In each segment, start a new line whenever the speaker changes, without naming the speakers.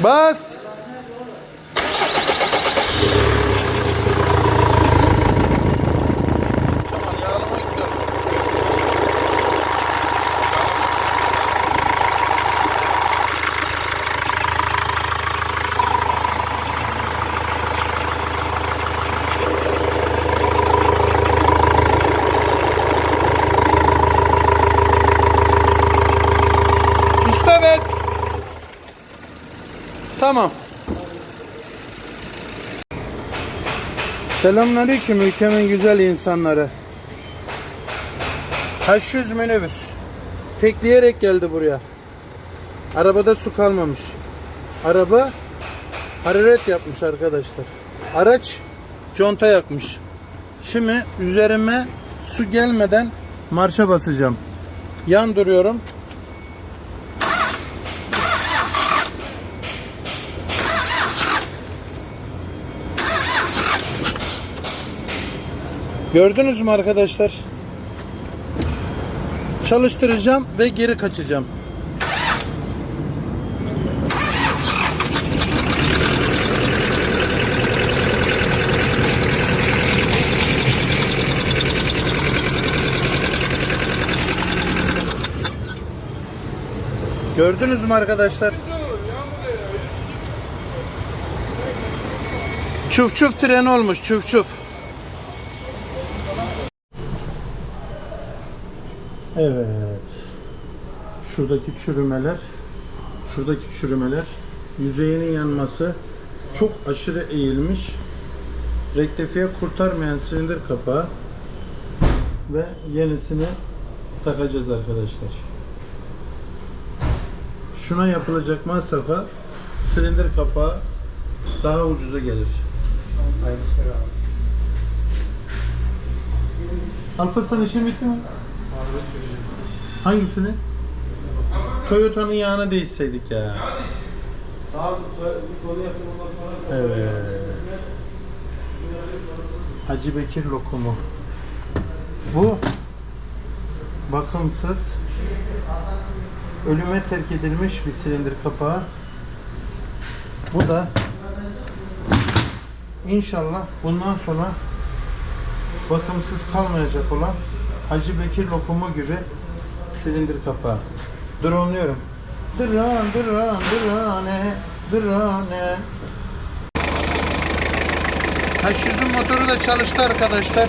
Bus! Tamam. Selamünaleyküm ülkemin güzel insanları. H100 minibüs. Tekleyerek geldi buraya. Arabada su kalmamış. Araba hararet yapmış arkadaşlar. Araç conta yakmış. Şimdi üzerime su gelmeden marşa basacağım. Yan duruyorum. Gördünüz mü arkadaşlar? Çalıştıracağım ve geri kaçacağım. Gördünüz mü arkadaşlar? Çuf çuf tren olmuş çuf çuf. Evet. Şuradaki çürümeler, şuradaki çürümeler, yüzeyinin yanması çok aşırı eğilmiş. Rektifiye kurtarmayan silindir kapağı ve yenisini takacağız arkadaşlar. Şuna yapılacak masrafa silindir kapağı daha ucuza gelir. Alparslan işin bitti mi? Hangisini? Toyota'nın yağını değişseydik ya. Evet. Hacı Bekir lokumu. Bu bakımsız ölüme terk edilmiş bir silindir kapağı. Bu da inşallah bundan sonra bakımsız kalmayacak olan Hacı Bekir lokumu gibi silindir kapağı. Drone'luyorum. Drone, drone, drone, drone. H100'ün motoru da çalıştı arkadaşlar.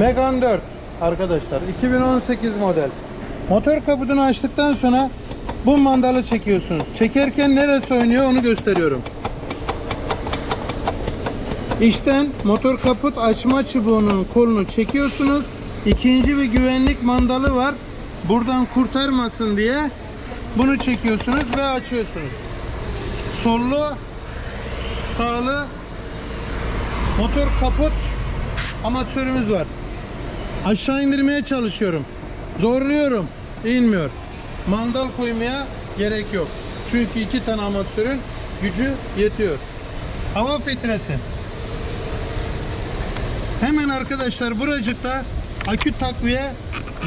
Megane 4 arkadaşlar 2018 model. Motor kaputunu açtıktan sonra bu mandalı çekiyorsunuz. Çekerken neresi oynuyor onu gösteriyorum. İşten motor kaput açma çubuğunun kolunu çekiyorsunuz. İkinci bir güvenlik mandalı var. Buradan kurtarmasın diye bunu çekiyorsunuz ve açıyorsunuz. Sollu, sağlı motor kaput amatörümüz var. Aşağı indirmeye çalışıyorum. Zorluyorum. İnmiyor. Mandal koymaya gerek yok. Çünkü iki tane amatörün gücü yetiyor. Hava filtresi. Hemen arkadaşlar buracıkta akü takviye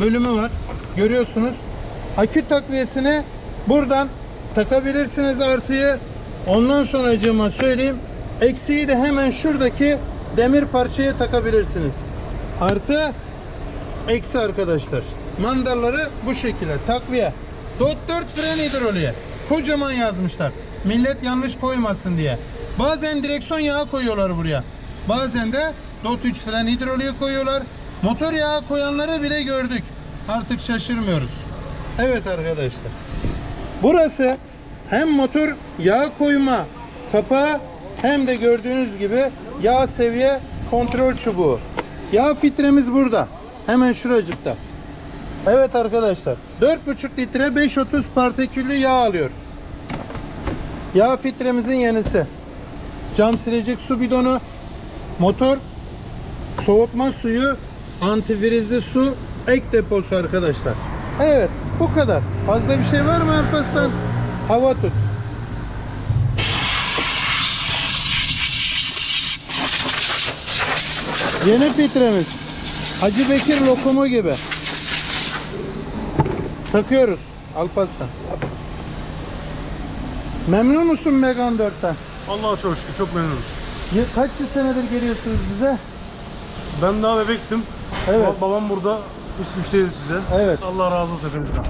bölümü var. Görüyorsunuz. Akü takviyesini buradan takabilirsiniz artıyı. Ondan sonracığıma söyleyeyim. Eksiği de hemen şuradaki demir parçaya takabilirsiniz. Artı eksi arkadaşlar. Mandalları bu şekilde takviye. Dot 4 fren hidroliği. Kocaman yazmışlar. Millet yanlış koymasın diye. Bazen direksiyon yağı koyuyorlar buraya. Bazen de Dot 3 fren hidroliği koyuyorlar. Motor yağı koyanları bile gördük. Artık şaşırmıyoruz. Evet arkadaşlar. Burası hem motor yağ koyma kapağı hem de gördüğünüz gibi yağ seviye kontrol çubuğu. Yağ filtremiz burada. Hemen şuracıkta. Evet arkadaşlar. 4,5 litre 530 partiküllü yağ alıyor. Yağ filtremizin yenisi. Cam silecek su bidonu. Motor soğutma suyu, antivrizli su, ek deposu arkadaşlar. Evet, bu kadar. Fazla bir şey var mı Alparslan? Hava tut. Yeni filtremiz. Hacı Bekir lokumu gibi. Takıyoruz Alparslan. Memnun musun Megan 4'ten?
Allah'a çok şükür çok memnunum.
Ya- Kaç senedir geliyorsunuz bize?
Ben daha bebektim.
Evet.
Ba- Babam burada üst müşteri size.
Evet.
Allah razı olsun hepinizden.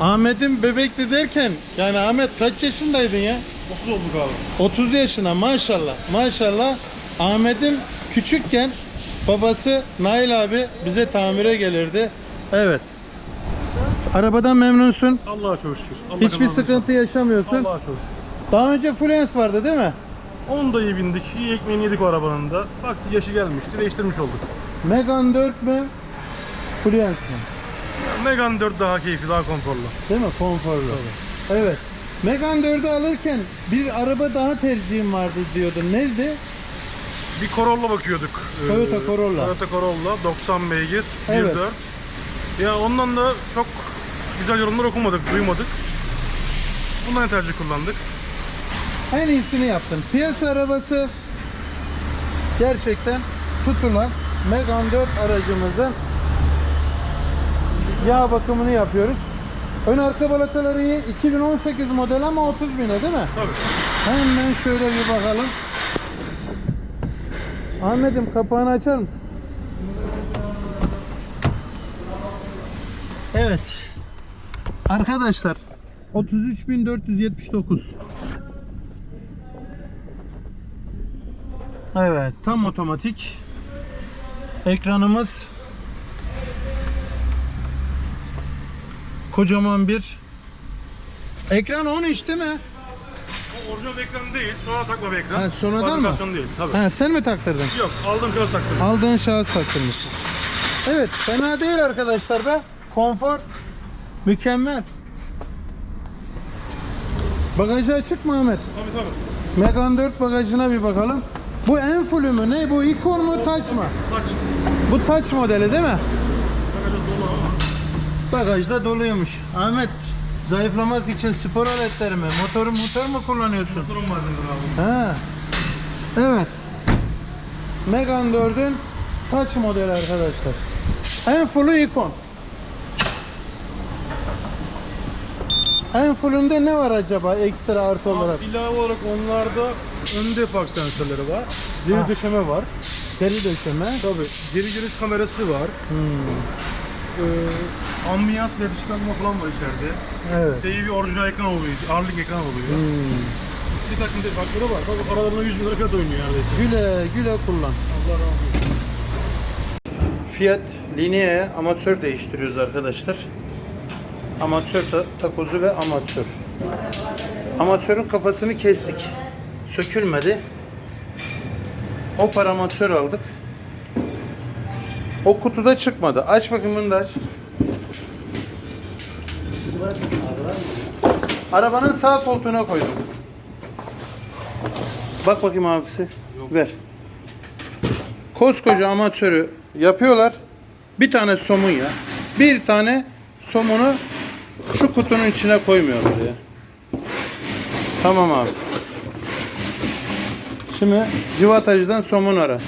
Ahmet'in bebekli derken yani Ahmet kaç yaşındaydın ya?
30 olduk abi.
30 yaşına maşallah. Maşallah Ahmet'in küçükken babası Nail abi bize tamire gelirdi. Evet. Arabadan memnunsun.
Allah'a çok şükür. Allah
Hiçbir sıkıntı yaşamıyorsun.
Allah'a çok şükür.
Daha önce Fluence vardı değil mi?
Onu da iyi bindik. İyi ekmeğini yedik o arabanın da. Baktık yaşı gelmişti. Değiştirmiş olduk.
Megan 4 mü? Fluence mi?
Megane 4 daha keyifli, daha konforlu.
Değil mi? Konforlu. Evet. Megan 4'ü alırken bir araba daha tercihim vardı diyordun. Neydi?
Bir Corolla bakıyorduk. Ee,
Toyota Corolla.
Toyota Corolla 90 beygir, 1.4.
Evet.
Ya ondan da çok güzel yorumlar okumadık, duymadık. Bundan tercih kullandık.
En iyisini yaptın. Piyasa arabası gerçekten tutulan Megane 4 aracımızın yağ bakımını yapıyoruz. Ön arka balataları iyi. 2018 model ama 30 bine değil mi?
Tabii.
Hemen şöyle bir bakalım. Ahmet'im kapağını açar mısın? Evet. Arkadaşlar 33.479 Evet tam otomatik ekranımız kocaman bir ekran 10 inç değil mi?
Orijinal ekran değil, sonra takma bir ekran.
Ha, sonradan mı?
Fabrikasyon değil, tabii.
Ha, sen mi taktırdın?
Yok, aldım şöyle taktım.
Aldığın şahıs taktırmış. Evet fena değil arkadaşlar be. Konfor mükemmel. Bagajı açık mı Ahmet?
Tabii tabii.
Megane 4 bagajına bir bakalım. Bu en fullü mü? Ne bu? Ikon mu? Touch mı?
Kaç?
Bu Touch modeli değil mi?
Bagajı dolu.
Bagajda doluymuş. Ahmet zayıflamak için spor aletleri mi? Motoru motor mu kullanıyorsun?
Durum var abi.
Ha. Evet. Megane 4'ün Touch modeli arkadaşlar. En fullü ikon. En fullünde ne var acaba ekstra artı olarak?
İlave olarak onlarda ön defak sensörleri var. Geri
Ha.
döşeme var.
Geri döşeme.
Tabii. Geri görüş kamerası var.
Hmm.
Ee, ambiyans led ışıklandırma falan var içeride.
Evet.
TV orijinal ekran oluyor. Ağırlık ekran oluyor.
Hmm.
Bir takım defakları var. Bak aralarında 100 bin lira fiyat oynuyor neredeyse.
Güle güle kullan.
Allah razı olsun.
Fiat Linea'ya amatör değiştiriyoruz arkadaşlar. Amatör ta- takozu ve amatör. Amatörün kafasını kestik. Sökülmedi. O paramatör aldık. O kutuda çıkmadı. Aç bakayım bunu da aç. Arabanın sağ koltuğuna koydum. Bak bakayım abisi. Ver. Koskoca amatörü yapıyorlar. Bir tane somun ya. Bir tane somunu şu kutunun içine koymuyorlar ya. Tamam abi. Şimdi civatacıdan somun ara.